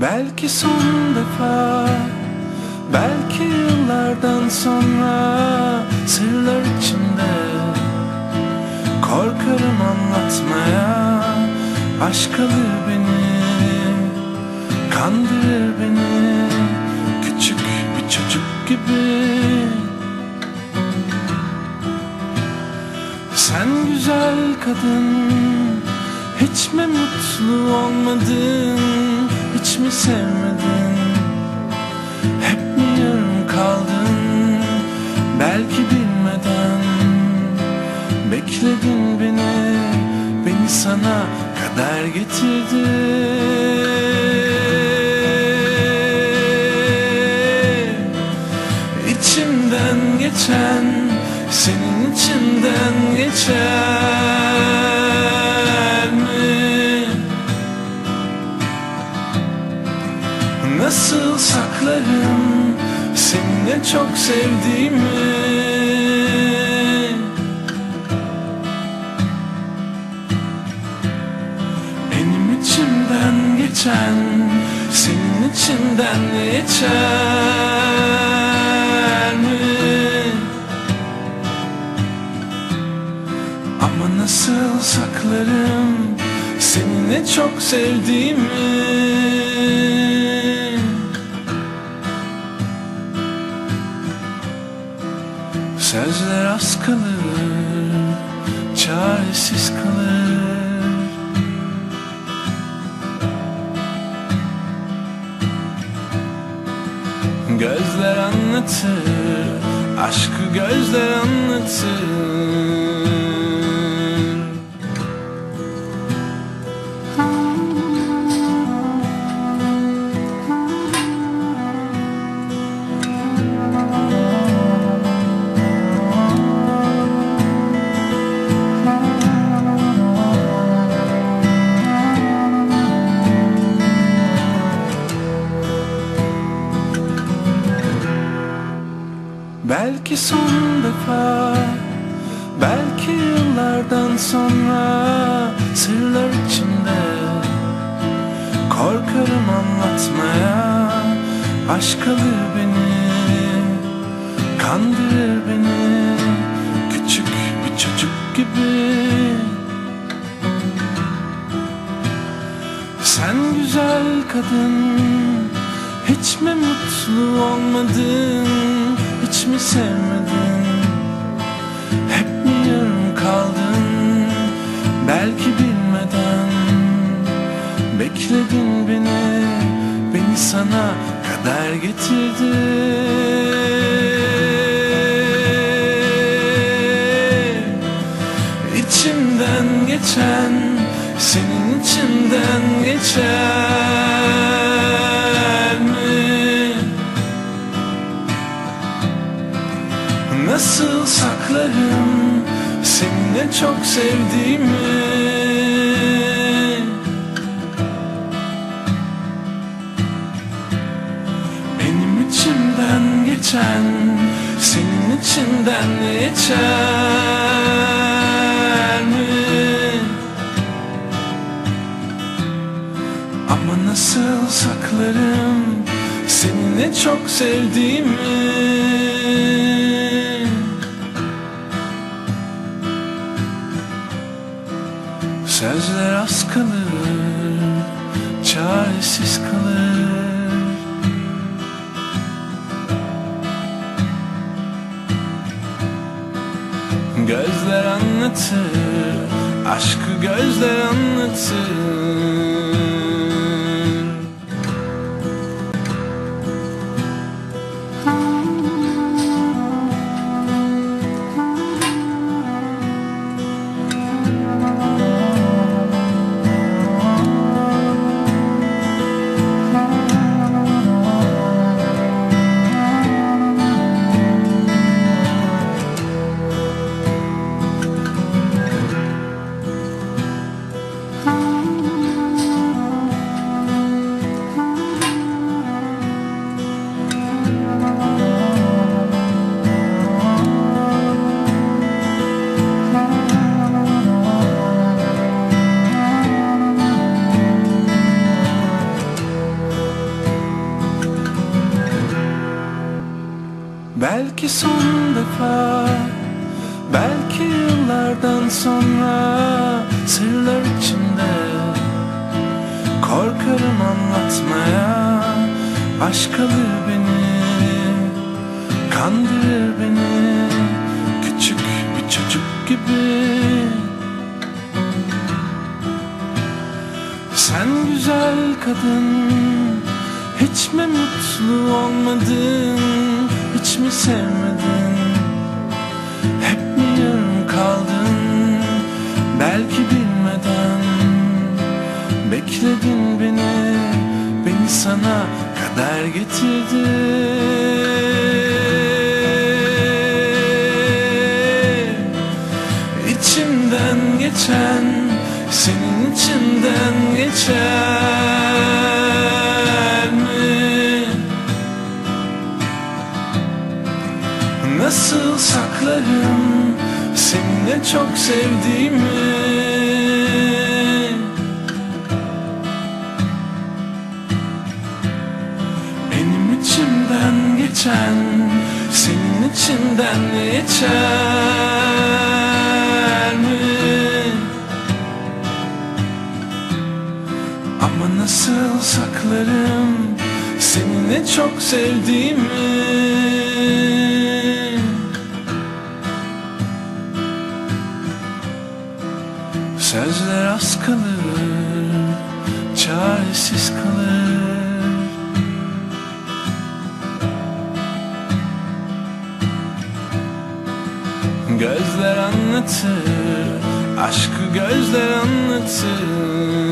Belki son defa Belki yıllardan sonra Sırlar içimde. Korkarım anlatmaya Aşk alır beni Kandırır beni Küçük bir çocuk gibi. Sen güzel kadın Hiç mi mutlu olmadın mi sevmedin? Hep mi yarım kaldın? Belki bilmeden Bekledin beni Beni sana kadar getirdi. İçimden geçen senin içinden geçer Nasıl saklarım seninle çok sevdiğimi Benim içimden geçen senin içinden geçer mi? Ama nasıl saklarım seninle çok sevdiğimi Sözler az kalır, çaresiz kalır Gözler anlatır, aşkı gözler anlatır Belki son defa Belki yıllardan sonra Sırlar içinde Korkarım anlatmaya. Aşk alır beni Kandırır beni Küçük bir çocuk gibi. Sen güzel kadın Hiç mi mutlu olmadın mi sevmedin? Hep mi yarım kaldın? Belki bilmeden Bekledin beni Beni sana kadar getirdi. İçimden geçen senin içinden geçer Nasıl saklarım seninle çok sevdiğimi Benim içimden geçen senin içinden geçer mi? Ama nasıl saklarım seninle çok sevdiğimi Sözler az çaresiz kalır Gözler anlatır, aşkı gözler anlatır son defa Belki yıllardan sonra Sırlar içimde. Korkarım anlatmaya Aşk beni Kandırır beni Küçük bir çocuk gibi. Sen güzel kadın Hiç mi mutlu olmadın mi sevmedin? Hep mi yarım kaldın? Belki bilmeden Bekledin beni Beni sana kadar getirdi. İçimden geçen senin içinden geçer Nasıl saklarım seni çok sevdiğimi Benim içimden geçen senin içinden geçer mi? Ama nasıl saklarım seni çok sevdiğimi Sözler az kalır, çaresiz kalır Gözler anlatır, aşkı gözler anlatır